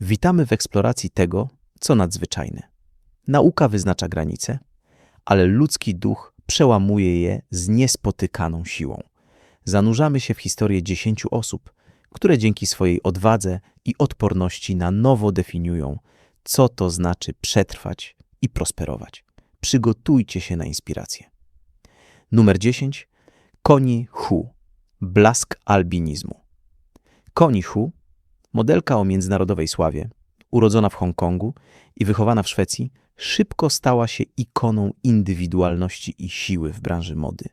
Witamy w eksploracji tego, co nadzwyczajne. Nauka wyznacza granice, ale ludzki duch przełamuje je z niespotykaną siłą. Zanurzamy się w historię dziesięciu osób, które dzięki swojej odwadze i odporności na nowo definiują, co to znaczy przetrwać i prosperować. Przygotujcie się na inspirację. Numer 10. Koni Hu. Blask albinizmu. Koni Hu, modelka o międzynarodowej sławie, urodzona w Hongkongu i wychowana w Szwecji, szybko stała się ikoną indywidualności i siły w branży mody,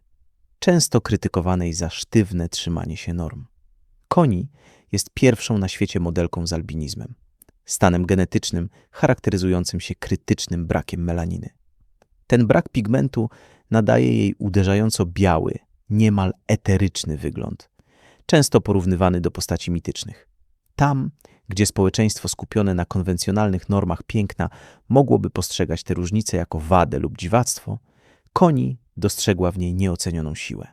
często krytykowanej za sztywne trzymanie się norm. Koni jest pierwszą na świecie modelką z albinizmem, stanem genetycznym charakteryzującym się krytycznym brakiem melaniny. Ten brak pigmentu nadaje jej uderzająco biały, niemal eteryczny wygląd, często porównywany do postaci mitycznych. Tam, gdzie społeczeństwo skupione na konwencjonalnych normach piękna mogłoby postrzegać te różnice jako wadę lub dziwactwo, Koni dostrzegła w niej nieocenioną siłę.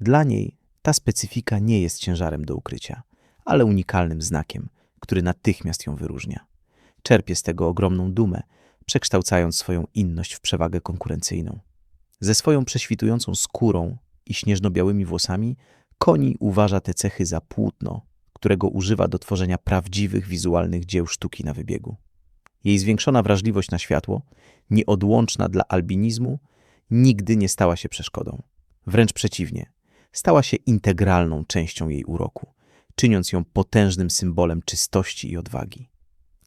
Dla niej ta specyfika nie jest ciężarem do ukrycia, ale unikalnym znakiem, który natychmiast ją wyróżnia. Czerpie z tego ogromną dumę, przekształcając swoją inność w przewagę konkurencyjną. Ze swoją prześwitującą skórą i śnieżno-białymi włosami Koni uważa te cechy za płótno, którego używa do tworzenia prawdziwych wizualnych dzieł sztuki na wybiegu. Jej zwiększona wrażliwość na światło, nieodłączna dla albinizmu, nigdy nie stała się przeszkodą. Wręcz przeciwnie, stała się integralną częścią jej uroku, czyniąc ją potężnym symbolem czystości i odwagi.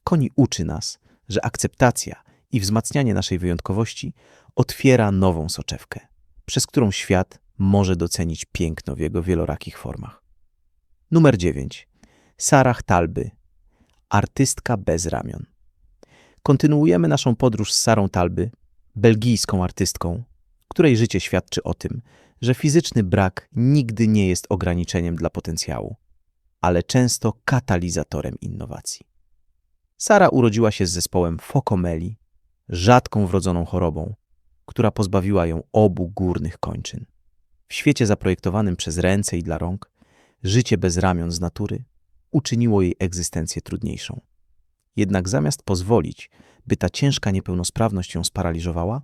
Koni uczy nas, że akceptacja i wzmacnianie naszej wyjątkowości otwiera nową soczewkę, przez którą świat może docenić piękno w jego wielorakich formach. Numer 9. Sarah Talby. Artystka bez ramion. Kontynuujemy naszą podróż z Sarą Talby, belgijską artystką, której życie świadczy o tym, że fizyczny brak nigdy nie jest ograniczeniem dla potencjału, ale często katalizatorem innowacji. Sara urodziła się z zespołem fokomeli, rzadką wrodzoną chorobą, która pozbawiła ją obu górnych kończyn. W świecie zaprojektowanym przez ręce i dla rąk, życie bez ramion z natury uczyniło jej egzystencję trudniejszą. Jednak zamiast pozwolić, by ta ciężka niepełnosprawność ją sparaliżowała,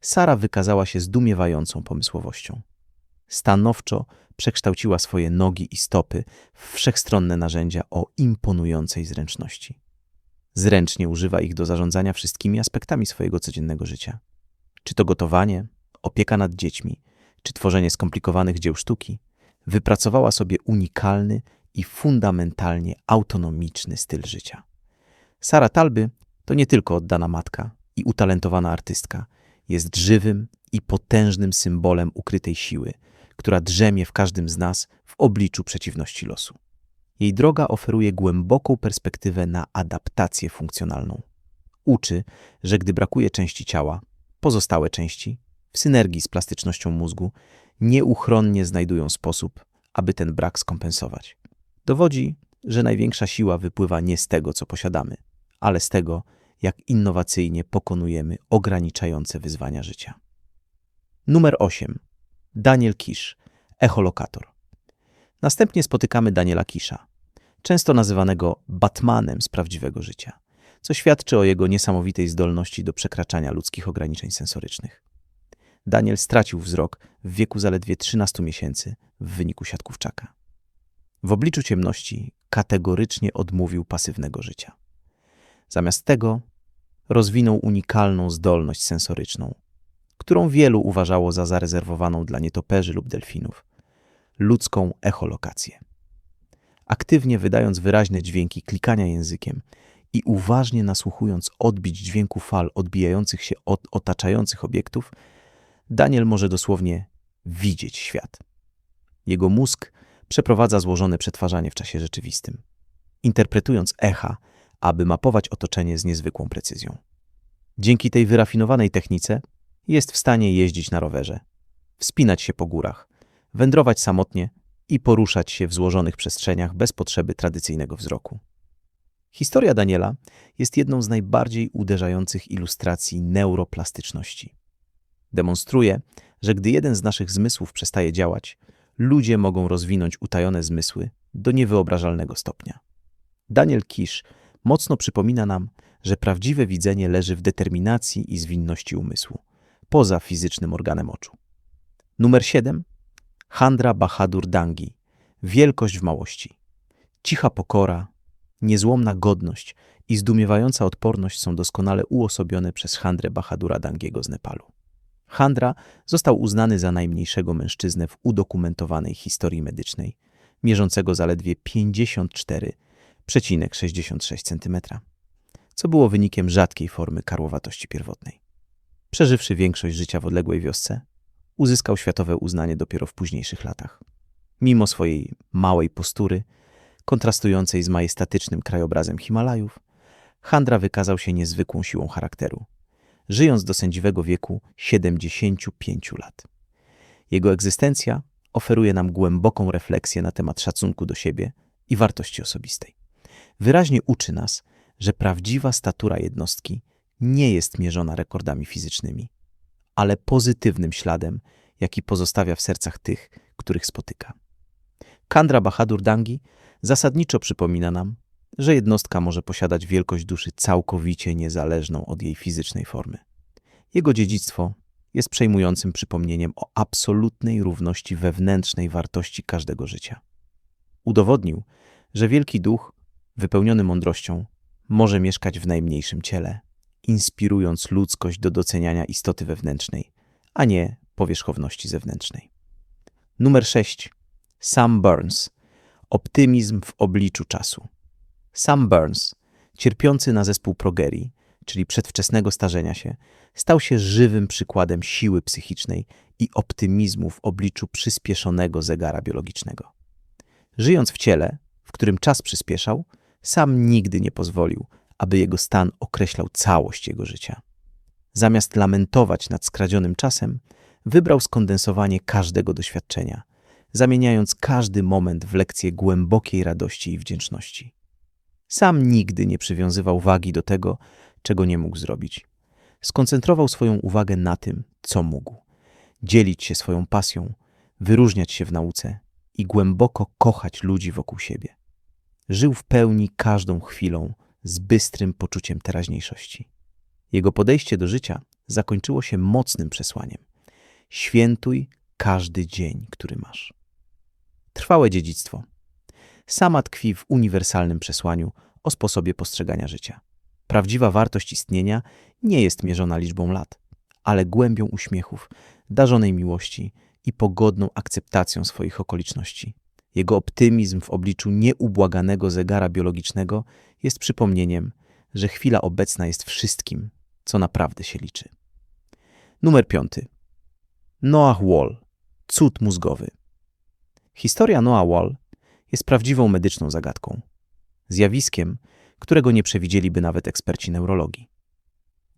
Sara wykazała się zdumiewającą pomysłowością. Stanowczo przekształciła swoje nogi i stopy w wszechstronne narzędzia o imponującej zręczności. Zręcznie używa ich do zarządzania wszystkimi aspektami swojego codziennego życia. Czy to gotowanie, opieka nad dziećmi, czy tworzenie skomplikowanych dzieł sztuki, wypracowała sobie unikalny i fundamentalnie autonomiczny styl życia. Sara Talby to nie tylko oddana matka i utalentowana artystka, jest żywym i potężnym symbolem ukrytej siły, która drzemie w każdym z nas w obliczu przeciwności losu. Jej droga oferuje głęboką perspektywę na adaptację funkcjonalną. Uczy, że gdy brakuje części ciała, pozostałe części, w synergii z plastycznością mózgu, nieuchronnie znajdują sposób, aby ten brak skompensować. Dowodzi, że największa siła wypływa nie z tego, co posiadamy, ale z tego, jak innowacyjnie pokonujemy ograniczające wyzwania życia. Numer 8. Daniel Kisz, echolokator. Następnie spotykamy Daniela Kisza, często nazywanego Batmanem z prawdziwego życia, co świadczy o jego niesamowitej zdolności do przekraczania ludzkich ograniczeń sensorycznych. Daniel stracił wzrok w wieku zaledwie 13 miesięcy w wyniku siatkówczaka. W obliczu ciemności kategorycznie odmówił pasywnego życia. Zamiast tego rozwinął unikalną zdolność sensoryczną, którą wielu uważało za zarezerwowaną dla nietoperzy lub delfinów ludzką echolokację. Aktywnie wydając wyraźne dźwięki klikania językiem i uważnie nasłuchując odbić dźwięku fal odbijających się od otaczających obiektów, Daniel może dosłownie widzieć świat. Jego mózg przeprowadza złożone przetwarzanie w czasie rzeczywistym, interpretując echa, aby mapować otoczenie z niezwykłą precyzją. Dzięki tej wyrafinowanej technice jest w stanie jeździć na rowerze, wspinać się po górach, wędrować samotnie i poruszać się w złożonych przestrzeniach bez potrzeby tradycyjnego wzroku. Historia Daniela jest jedną z najbardziej uderzających ilustracji neuroplastyczności. Demonstruje, że gdy jeden z naszych zmysłów przestaje działać, ludzie mogą rozwinąć utajone zmysły do niewyobrażalnego stopnia. Daniel Kisz mocno przypomina nam, że prawdziwe widzenie leży w determinacji i zwinności umysłu, poza fizycznym organem oczu. Numer 7. Handra Bahadur Dangi. Wielkość w małości. Cicha pokora, niezłomna godność i zdumiewająca odporność są doskonale uosobione przez Handrę Bahadura Dangiego z Nepalu. Handra został uznany za najmniejszego mężczyznę w udokumentowanej historii medycznej, mierzącego zaledwie 54,66 cm, co było wynikiem rzadkiej formy karłowatości pierwotnej. Przeżywszy większość życia w odległej wiosce, uzyskał światowe uznanie dopiero w późniejszych latach. Mimo swojej małej postury, kontrastującej z majestatycznym krajobrazem Himalajów, Handra wykazał się niezwykłą siłą charakteru, żyjąc do sędziwego wieku 75 lat. Jego egzystencja oferuje nam głęboką refleksję na temat szacunku do siebie i wartości osobistej. Wyraźnie uczy nas, że prawdziwa statura jednostki nie jest mierzona rekordami fizycznymi, ale pozytywnym śladem, jaki pozostawia w sercach tych, których spotyka. Kandra Bahadur Dangi zasadniczo przypomina nam, że jednostka może posiadać wielkość duszy całkowicie niezależną od jej fizycznej formy. Jego dziedzictwo jest przejmującym przypomnieniem o absolutnej równości wewnętrznej wartości każdego życia. Udowodnił, że wielki duch, wypełniony mądrością, może mieszkać w najmniejszym ciele, inspirując ludzkość do doceniania istoty wewnętrznej, a nie powierzchowności zewnętrznej. Numer 6. Sam Burns. Optymizm w obliczu czasu. Sam Burns, cierpiący na zespół progerii, czyli przedwczesnego starzenia się, stał się żywym przykładem siły psychicznej i optymizmu w obliczu przyspieszonego zegara biologicznego. Żyjąc w ciele, w którym czas przyspieszał, sam nigdy nie pozwolił, aby jego stan określał całość jego życia. Zamiast lamentować nad skradzionym czasem, wybrał skondensowanie każdego doświadczenia, zamieniając każdy moment w lekcję głębokiej radości i wdzięczności. Sam nigdy nie przywiązywał wagi do tego, czego nie mógł zrobić. Skoncentrował swoją uwagę na tym, co mógł. Dzielić się swoją pasją, wyróżniać się w nauce i głęboko kochać ludzi wokół siebie. Żył w pełni każdą chwilą z bystrym poczuciem teraźniejszości. Jego podejście do życia zakończyło się mocnym przesłaniem: świętuj każdy dzień, który masz. Trwałe dziedzictwo. Sama tkwi w uniwersalnym przesłaniu o sposobie postrzegania życia. Prawdziwa wartość istnienia nie jest mierzona liczbą lat, ale głębią uśmiechów, darzonej miłości i pogodną akceptacją swoich okoliczności. Jego optymizm w obliczu nieubłaganego zegara biologicznego jest przypomnieniem, że chwila obecna jest wszystkim, co naprawdę się liczy. Numer piąty. Noah Wall. Cud mózgowy. Historia Noah Wall jest prawdziwą medyczną zagadką. Zjawiskiem, którego nie przewidzieliby nawet eksperci neurologii.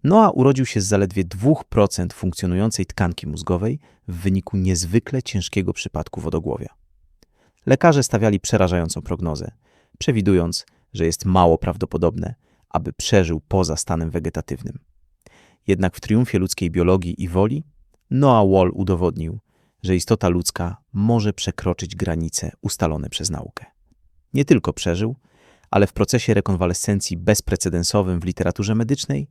Noah urodził się z zaledwie 2% funkcjonującej tkanki mózgowej w wyniku niezwykle ciężkiego przypadku wodogłowia. Lekarze stawiali przerażającą prognozę, przewidując, że jest mało prawdopodobne, aby przeżył poza stanem wegetatywnym. Jednak w triumfie ludzkiej biologii i woli Noah Wall udowodnił, że istota ludzka może przekroczyć granice ustalone przez naukę. Nie tylko przeżył, ale w procesie rekonwalescencji bezprecedensowym w literaturze medycznej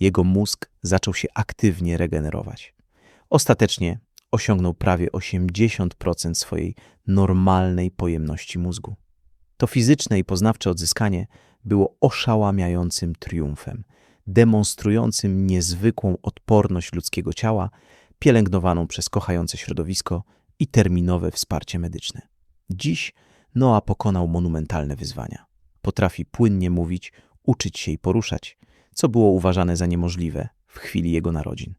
jego mózg zaczął się aktywnie regenerować. Ostatecznie osiągnął prawie 80% swojej normalnej pojemności mózgu. To fizyczne i poznawcze odzyskanie było oszałamiającym triumfem, demonstrującym niezwykłą odporność ludzkiego ciała, pielęgnowaną przez kochające środowisko i terminowe wsparcie medyczne. Dziś Noa pokonał monumentalne wyzwania. Potrafi płynnie mówić, uczyć się i poruszać, co było uważane za niemożliwe w chwili jego narodzin.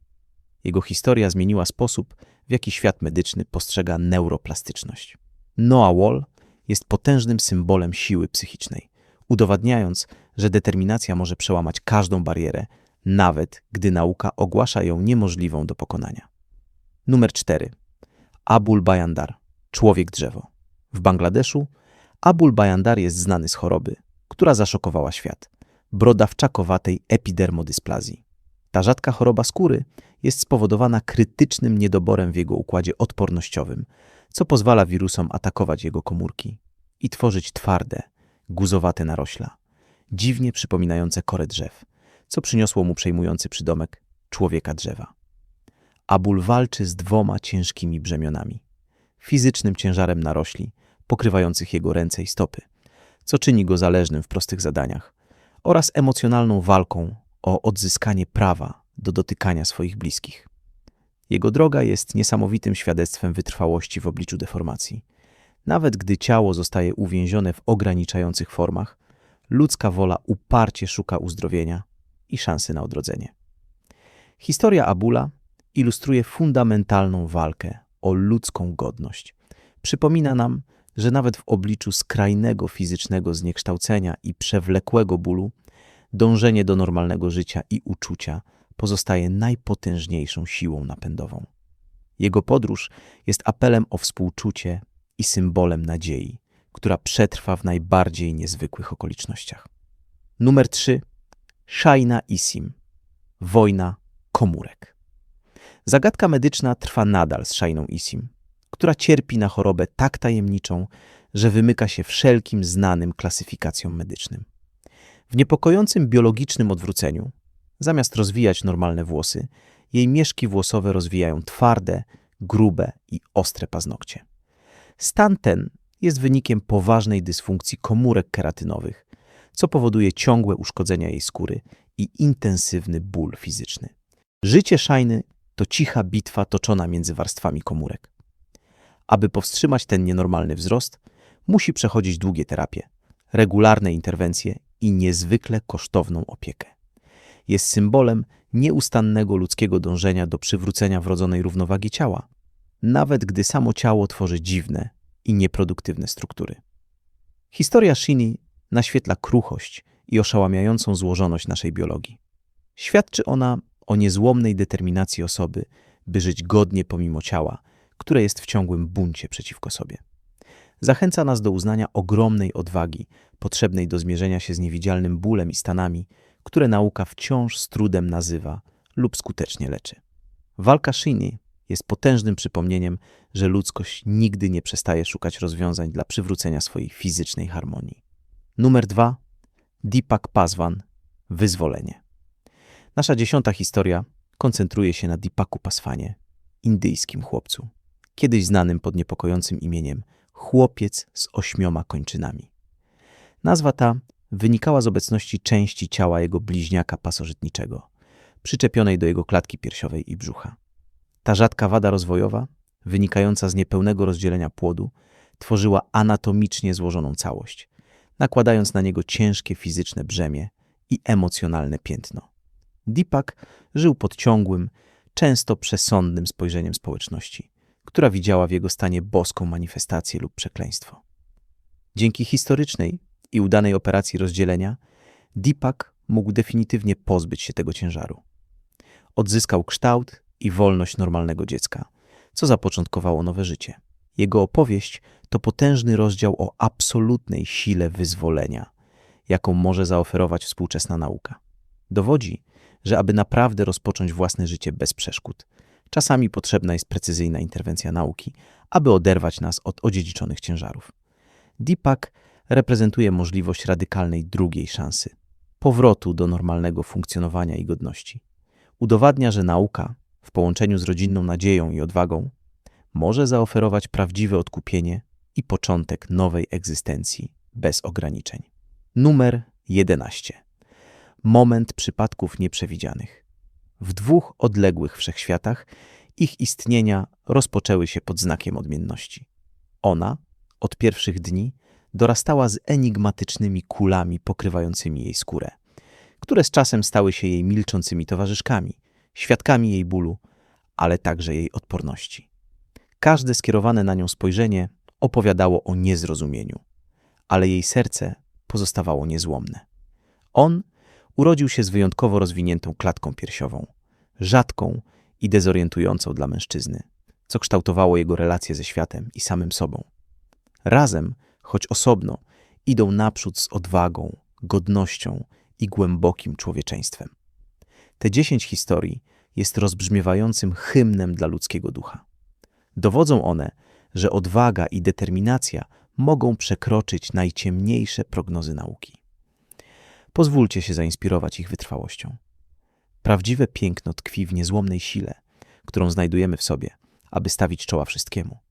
Jego historia zmieniła sposób, w jaki świat medyczny postrzega neuroplastyczność. Noah Wall jest potężnym symbolem siły psychicznej, udowadniając, że determinacja może przełamać każdą barierę, nawet gdy nauka ogłasza ją niemożliwą do pokonania. Numer 4. Abul Bayandar, człowiek drzewo. W Bangladeszu Abul Bayandar jest znany z choroby, która zaszokowała świat brodawczakowatej epidermodysplazji. Ta rzadka choroba skóry jest spowodowana krytycznym niedoborem w jego układzie odpornościowym, co pozwala wirusom atakować jego komórki i tworzyć twarde, guzowate narośla. dziwnie przypominające korę drzew, co przyniosło mu przejmujący przydomek człowieka drzewa. Abul walczy z dwoma ciężkimi brzemionami. Fizycznym ciężarem narośli, pokrywających jego ręce i stopy, co czyni go zależnym w prostych zadaniach, oraz emocjonalną walką o odzyskanie prawa do dotykania swoich bliskich. Jego droga jest niesamowitym świadectwem wytrwałości w obliczu deformacji. Nawet gdy ciało zostaje uwięzione w ograniczających formach, ludzka wola uparcie szuka uzdrowienia i szansy na odrodzenie. Historia Abula ilustruje fundamentalną walkę o ludzką godność. Przypomina nam, że nawet w obliczu skrajnego fizycznego zniekształcenia i przewlekłego bólu, dążenie do normalnego życia i uczucia pozostaje najpotężniejszą siłą napędową. Jego podróż jest apelem o współczucie i symbolem nadziei, która przetrwa w najbardziej niezwykłych okolicznościach. Numer 3. Shaina Isim. Wojna komórek. Zagadka medyczna trwa nadal z Shainą Isim, która cierpi na chorobę tak tajemniczą, że wymyka się wszelkim znanym klasyfikacjom medycznym. W niepokojącym biologicznym odwróceniu, zamiast rozwijać normalne włosy, jej mieszki włosowe rozwijają twarde, grube i ostre paznokcie. Stan ten jest wynikiem poważnej dysfunkcji komórek keratynowych, co powoduje ciągłe uszkodzenia jej skóry i intensywny ból fizyczny. Życie szajny to cicha bitwa toczona między warstwami komórek. Aby powstrzymać ten nienormalny wzrost, musi przechodzić długie terapie, regularne interwencje i niezwykle kosztowną opiekę. Jest symbolem nieustannego ludzkiego dążenia do przywrócenia wrodzonej równowagi ciała, nawet gdy samo ciało tworzy dziwne i nieproduktywne struktury. Historia Shini naświetla kruchość i oszałamiającą złożoność naszej biologii. Świadczy ona o niezłomnej determinacji osoby, by żyć godnie pomimo ciała, które jest w ciągłym buncie przeciwko sobie. Zachęca nas do uznania ogromnej odwagi, potrzebnej do zmierzenia się z niewidzialnym bólem i stanami, które nauka wciąż z trudem nazywa lub skutecznie leczy. Walka Shini jest potężnym przypomnieniem, że ludzkość nigdy nie przestaje szukać rozwiązań dla przywrócenia swojej fizycznej harmonii. Numer dwa. Deepak Paswan. Wyzwolenie. Nasza dziesiąta historia koncentruje się na Deepaku Paswanie, indyjskim chłopcu, kiedyś znanym pod niepokojącym imieniem chłopiec z ośmioma kończynami. Nazwa ta wynikała z obecności części ciała jego bliźniaka pasożytniczego, przyczepionej do jego klatki piersiowej i brzucha. Ta rzadka wada rozwojowa, wynikająca z niepełnego rozdzielenia płodu, tworzyła anatomicznie złożoną całość, nakładając na niego ciężkie fizyczne brzemię i emocjonalne piętno. Deepak żył pod ciągłym, często przesądnym spojrzeniem społeczności, która widziała w jego stanie boską manifestację lub przekleństwo. Dzięki historycznej i udanej operacji rozdzielenia, Deepak mógł definitywnie pozbyć się tego ciężaru. Odzyskał kształt i wolność normalnego dziecka, co zapoczątkowało nowe życie. Jego opowieść to potężny rozdział o absolutnej sile wyzwolenia, jaką może zaoferować współczesna nauka. Dowodzi, że aby naprawdę rozpocząć własne życie bez przeszkód, czasami potrzebna jest precyzyjna interwencja nauki, aby oderwać nas od odziedziczonych ciężarów. Deepak reprezentuje możliwość radykalnej drugiej szansy powrotu do normalnego funkcjonowania i godności. Udowadnia, że nauka, w połączeniu z rodzinną nadzieją i odwagą, może zaoferować prawdziwe odkupienie i początek nowej egzystencji bez ograniczeń. Numer 11. Moment przypadków nieprzewidzianych. W dwóch odległych wszechświatach ich istnienia rozpoczęły się pod znakiem odmienności. Ona, od pierwszych dni, dorastała z enigmatycznymi kulami pokrywającymi jej skórę, które z czasem stały się jej milczącymi towarzyszkami, świadkami jej bólu, ale także jej odporności. Każde skierowane na nią spojrzenie opowiadało o niezrozumieniu, ale jej serce pozostawało niezłomne. On urodził się z wyjątkowo rozwiniętą klatką piersiową, rzadką i dezorientującą dla mężczyzny, co kształtowało jego relacje ze światem i samym sobą. Razem, choć osobno, idą naprzód z odwagą, godnością i głębokim człowieczeństwem. Te dziesięć historii jest rozbrzmiewającym hymnem dla ludzkiego ducha. Dowodzą one, że odwaga i determinacja mogą przekroczyć najciemniejsze prognozy nauki. Pozwólcie się zainspirować ich wytrwałością. Prawdziwe piękno tkwi w niezłomnej sile, którą znajdujemy w sobie, aby stawić czoła wszystkiemu.